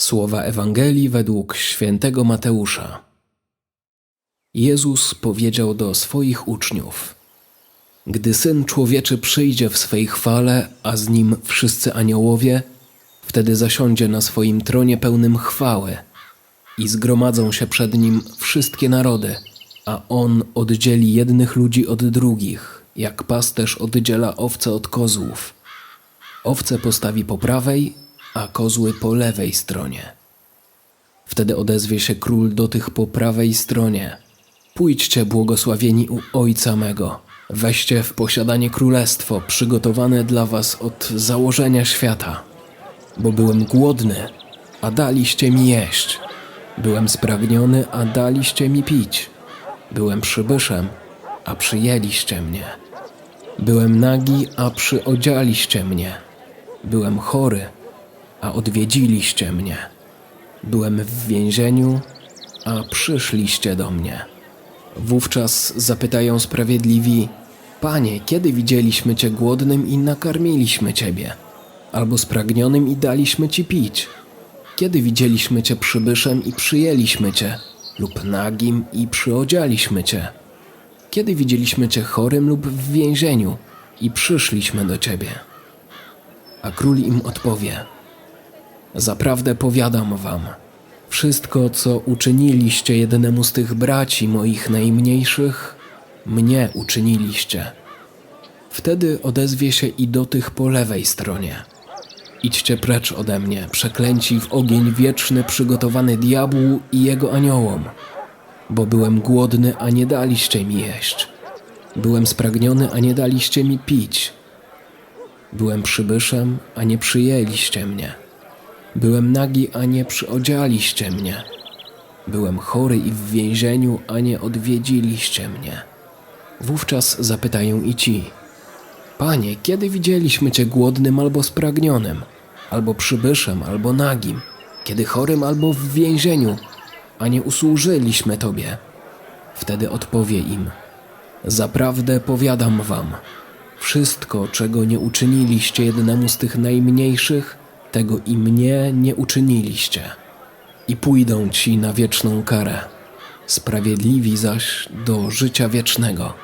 Słowa Ewangelii według świętego Mateusza. Jezus powiedział do swoich uczniów: Gdy syn człowieczy przyjdzie w swej chwale, a z nim wszyscy aniołowie, wtedy zasiądzie na swoim tronie pełnym chwały i zgromadzą się przed nim wszystkie narody, a on oddzieli jednych ludzi od drugich, jak pasterz oddziela owce od kozłów. Owce postawi po prawej, a kozły po lewej stronie. Wtedy odezwie się król do tych po prawej stronie. Pójdźcie, błogosławieni u Ojca mego. Weźcie w posiadanie królestwo przygotowane dla was od założenia świata. Bo byłem głodny, a daliście mi jeść. Byłem spragniony, a daliście mi pić. Byłem przybyszem, a przyjęliście mnie. Byłem nagi, a przyodzialiście mnie. Byłem chory, a odwiedziliście mnie. Byłem w więzieniu, a przyszliście do mnie. Wówczas zapytają sprawiedliwi: Panie, kiedy widzieliśmy Cię głodnym i nakarmiliśmy Ciebie, albo spragnionym i daliśmy Ci pić? Kiedy widzieliśmy Cię przybyszem i przyjęliśmy Cię, lub nagim i przyodzialiśmy Cię? Kiedy widzieliśmy Cię chorym lub w więzieniu i przyszliśmy do Ciebie? A król im odpowie: Zaprawdę powiadam wam, wszystko, co uczyniliście jednemu z tych braci moich najmniejszych, mnie uczyniliście. Wtedy odezwie się i do tych po lewej stronie. Idźcie precz ode mnie, przeklęci w ogień wieczny przygotowany diabłu i jego aniołom, bo byłem głodny, a nie daliście mi jeść. Byłem spragniony, a nie daliście mi pić. Byłem przybyszem, a nie przyjęliście mnie. Byłem nagi, a nie przyodzialiście mnie. Byłem chory i w więzieniu, a nie odwiedziliście mnie. Wówczas zapytają i ci: Panie, kiedy widzieliśmy cię głodnym albo spragnionym, albo przybyszem, albo nagim, kiedy chorym albo w więzieniu, a nie usłużyliśmy tobie? Wtedy odpowie im: Zaprawdę powiadam wam, wszystko, czego nie uczyniliście jednemu z tych najmniejszych, tego i mnie nie uczyniliście. I pójdą ci na wieczną karę, sprawiedliwi zaś do życia wiecznego.